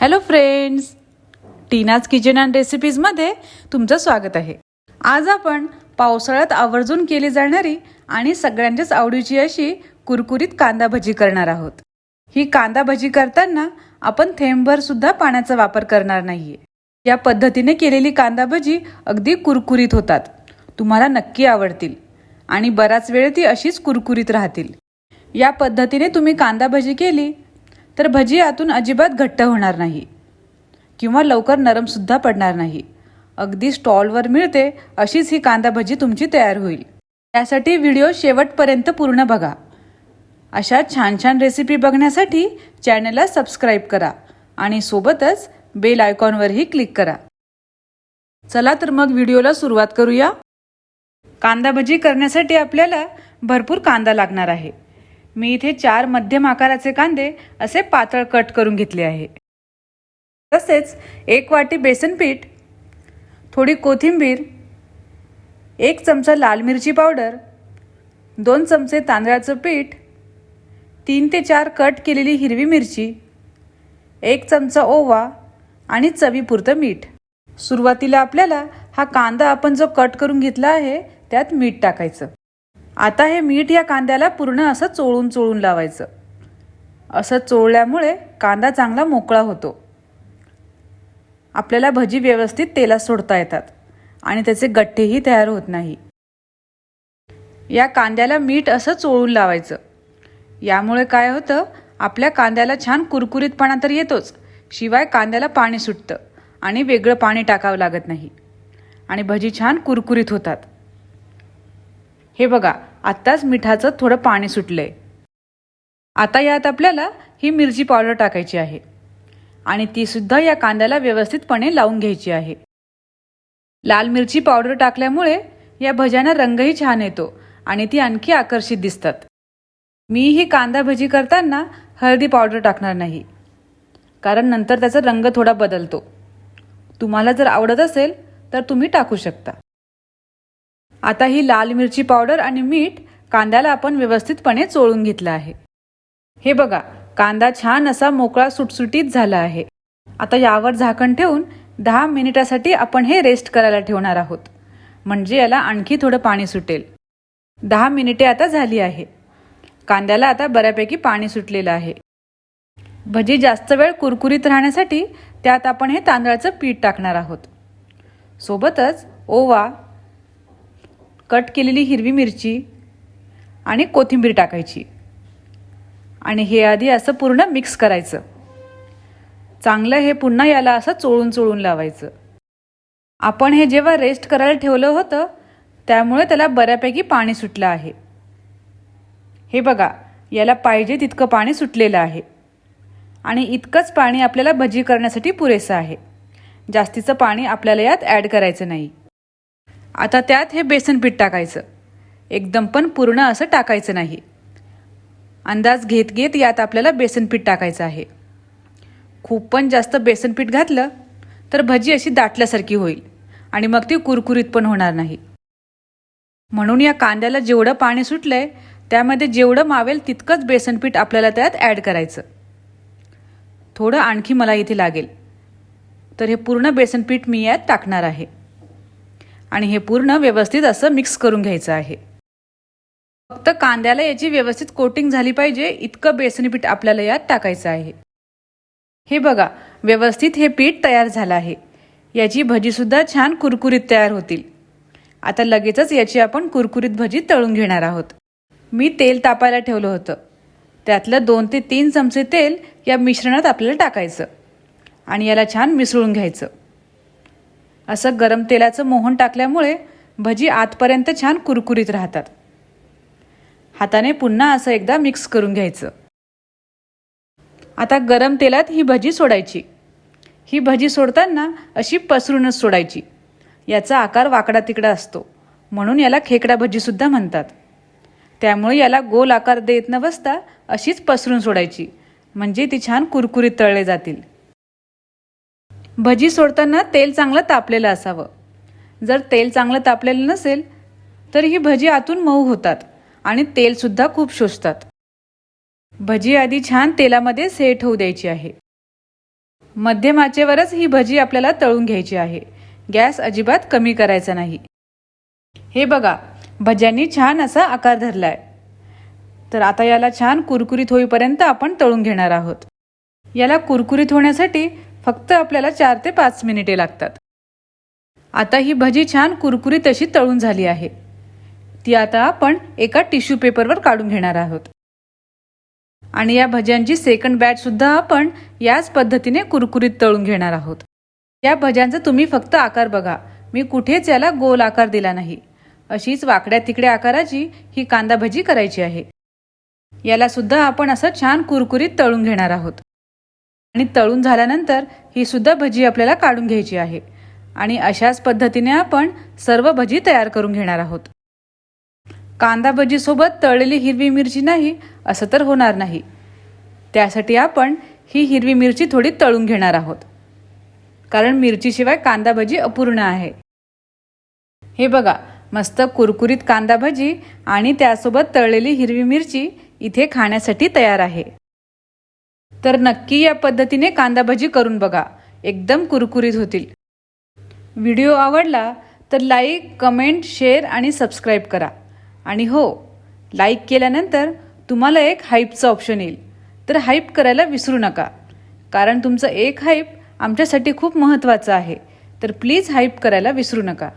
Hello friends Tina's kitchen and रेसिपीजमध्ये तुमचं स्वागत आहे. आज आपण पावसाळ्यात आवर्जून केली जाणारी आणि सगळ्यांच्याच आवडीची अशी कुरकुरीत कांदा भजी करणार आहोत. ही कांदा भजी करताना आपण थेंबभर सुद्धा पाण्याचा वापर करणार नाहीये. या पद्धतीने केलेली कांदा भजी अगदी कुरकुरीत होतात. तुम्हाला नक्की आवडतील. आणि बराच वेळ ती अशीच कुरकुरीत राहतील. या पद्धतीने तुम्ही कांदा भजी केली तर भजी आतून अजिबात घट्ट होणार नाही. किंवा लवकर नरमसुद्धा पडणार नाही. अगदी स्टॉलवर मिळते अशीच ही कांदा भजी तुमची तयार होईल. त्यासाठी व्हिडिओ शेवटपर्यंत पूर्ण बघा. अशा छान छान रेसिपी बघण्यासाठी चॅनलला सबस्क्राईब करा आणि सोबतच बेल आयकॉनवरही क्लिक करा. चला तर मग व्हिडिओला सुरुवात करूया. कांदा भजी करण्यासाठी आपल्याला भरपूर कांदा लागणार आहे. मी इथे चार मध्यम आकाराचे कांदे असे पातळ कट करून घेतले आहे. तसेच एक वाटी बेसन पीठ थोडी कोथिंबीर एक चमचा लाल मिरची पावडर दोन चमचे तांदळाचं पीठ तीन ते चार कट केलेली हिरवी मिरची एक चमचा ओवा आणि चवीपुरतं मीठ. सुरुवातीला आपल्याला हा कांदा आपण जो कट करून घेतला आहे त्यात मीठ टाकायचं. आता हे मीठ या कांद्याला पूर्ण असं चोळून चोळून लावायचं. असं चोळल्यामुळे कांदा चांगला मोकळा होतो. आपल्याला भजी व्यवस्थित तेलात सोडता येतात आणि त्याचे गठ्ठेही तयार होत नाही. या कांद्याला मीठ असं चोळून लावायचं. यामुळे काय होतं आपल्या कांद्याला छान कुरकुरीतपणा तर येतोच शिवाय कांद्याला पाणी सुटतं आणि वेगळं पाणी टाकावं लागत नाही. आणि भजी छान कुरकुरीत होतात. हे बघा आत्ताच मिठाचं थोडं पाणी सुटलंय. आता यात आपल्याला ही मिरची पावडर टाकायची आहे. आणि ती सुद्धा या कांद्याला व्यवस्थितपणे लावून घ्यायची आहे. लाल मिरची पावडर टाकल्यामुळे या भज्यांना रंगही छान येतो आणि ती आणखी आकर्षित दिसतात. मी ही कांदा भजी करताना हळदी पावडर टाकणार नाही. कारण नंतर त्याचा रंग थोडा बदलतो. तुम्हाला जर आवडत असेल तर तुम्ही टाकू शकता. आता ही लाल मिरची पावडर आणि मीठ कांद्याला आपण व्यवस्थितपणे चोळून घेतलं आहे. हे बघा कांदा छान असा मोकळा सुटसुटीत झाला आहे. आता यावर झाकण ठेवून दहा मिनिटासाठी आपण हे रेस्ट करायला ठेवणार आहोत. म्हणजे याला आणखी थोडं पाणी सुटेल. दहा मिनिटे आता झाली आहे. कांद्याला आता बऱ्यापैकी पाणी सुटलेलं आहे. भजी जास्त वेळ कुरकुरीत राहण्यासाठी त्यात आपण हे तांदळाचं पीठ टाकणार आहोत. सोबतच ओवा कट केलेली हिरवी मिरची आणि कोथिंबीर टाकायची. आणि हे आधी असं पूर्ण मिक्स करायचं. चांगलं हे पुन्हा याला असं चोळून चोळून लावायचं. आपण हे जेव्हा रेस्ट करायला ठेवलं होतं त्यामुळे त्याला बऱ्यापैकी पाणी सुटलं आहे. हे बघा याला पाहिजे तितकं पाणी सुटलेलं आहे. आणि इतकंच पाणी आपल्याला भजी करण्यासाठी पुरेसं आहे. जास्तीचं पाणी आपल्याला यात ॲड करायचं नाही. आता त्यात हे बेसन पीठ टाकायचं. एकदम पण पूर्ण असं टाकायचं नाही. अंदाज घेत घेत यात आपल्याला बेसन पीठ टाकायचं आहे. खूप पण जास्त बेसन पीठ घातलं तर भजी अशी दाटल्यासारखी होईल आणि मग ती कुरकुरीत पण होणार नाही. म्हणून या कांद्याला जेवढं पाणी सुटलंय त्यामध्ये जेवढं मावेल तितकंच बेसन पीठ आपल्याला त्यात ॲड करायचं. थोडं आणखी मला इथे लागेल. तर हे पूर्ण बेसन पीठ मी यात टाकणार आहे. आणि हे पूर्ण व्यवस्थित असं मिक्स करून घ्यायचं आहे. फक्त कांद्याला याची व्यवस्थित कोटिंग झाली पाहिजे इतकं बेसन पीठ आपल्याला यात टाकायचं आहे. हे बघा व्यवस्थित हे पीठ तयार झालं आहे. याची भजीसुद्धा छान कुरकुरीत तयार होतील. आता लगेचच याची आपण कुरकुरीत भजी तळून घेणार आहोत. मी तेल तापायला ठेवलं होतं. त्यातलं दोन ते तीन चमचे तेल या मिश्रणात आपल्याला टाकायचं. आणि याला छान मिसळून घ्यायचं. असं गरम तेलाचं मोहन टाकल्यामुळे भजी आतपर्यंत छान कुरकुरीत राहतात. हाताने पुन्हा असं एकदा मिक्स करून घ्यायचं. आता गरम तेलात ही भजी सोडायची. ही भजी सोडताना अशी पसरूनच सोडायची. याचा आकार वाकडा तिकडा असतो म्हणून याला खेकडा भजीसुद्धा म्हणतात. त्यामुळे याला गोल आकार देत न बसता अशीच पसरून सोडायची. म्हणजे ती छान कुरकुरीत तळले जातील. भजी सोडताना तेल चांगलं तापलेलं असावं. जर तेल चांगलं तापलेलं नसेल तर ही भजी आतून मऊ होतात आणि तेलसुद्धा खूप शोषतात. भजी आधी छान तेलामध्ये सेट होऊ द्यायची आहे. मध्यम आचेवरच ही भजी आपल्याला तळून घ्यायची आहे. गॅस अजिबात कमी करायचा नाही. हे बघा भज्यांनी छान असा आकार धरलाय. तर आता याला छान कुरकुरीत होईपर्यंत आपण तळून घेणार आहोत. याला कुरकुरीत होण्यासाठी फक्त आपल्याला चार ते पाच मिनिटे लागतात. आता ही भजी छान कुरकुरीत अशी तळून झाली आहे. ती आता आपण एका टिश्यू पेपरवर काढून घेणार आहोत. आणि या भज्यांची सेकंड बॅच सुद्धा आपण याच पद्धतीने कुरकुरीत तळून घेणार आहोत. या भज्यांचा तुम्ही फक्त आकार बघा. मी कुठेच याला गोल आकार दिला नाही. अशीच वाकड्या तिकड्या आकाराची ही कांदा भजी करायची आहे. याला सुद्धा आपण असं छान कुरकुरीत तळून घेणार आहोत. आणि तळून झाल्यानंतर ही सुद्धा भजी आपल्याला काढून घ्यायची आहे. आणि अशाच पद्धतीने आपण सर्व भजी तयार करून घेणार आहोत. कांदा भजीसोबत तळलेली हिरवी मिरची नाही असं तर होणार नाही. त्यासाठी आपण ही हिरवी मिरची थोडी तळून घेणार आहोत. कारण मिरचीशिवाय कांदा भजी अपूर्ण आहे. हे बघा मस्त कुरकुरीत कांदा भजी आणि त्यासोबत तळलेली हिरवी मिरची इथे खाण्यासाठी तयार आहे. तर नक्की या पद्धतीने कांदा भजी करून बघा. एकदम कुरकुरीत होतील. व्हिडिओ आवडला तर लाईक कमेंट शेअर आणि सबस्क्राईब करा. आणि हो लाईक केल्यानंतर तुम्हाला एक हाईपचं ऑप्शन येईल. तर हाईप करायला विसरू नका. कारण तुमचं एक हाईप आमच्यासाठी खूप महत्त्वाचं आहे. तर प्लीज हाईप करायला विसरू नका.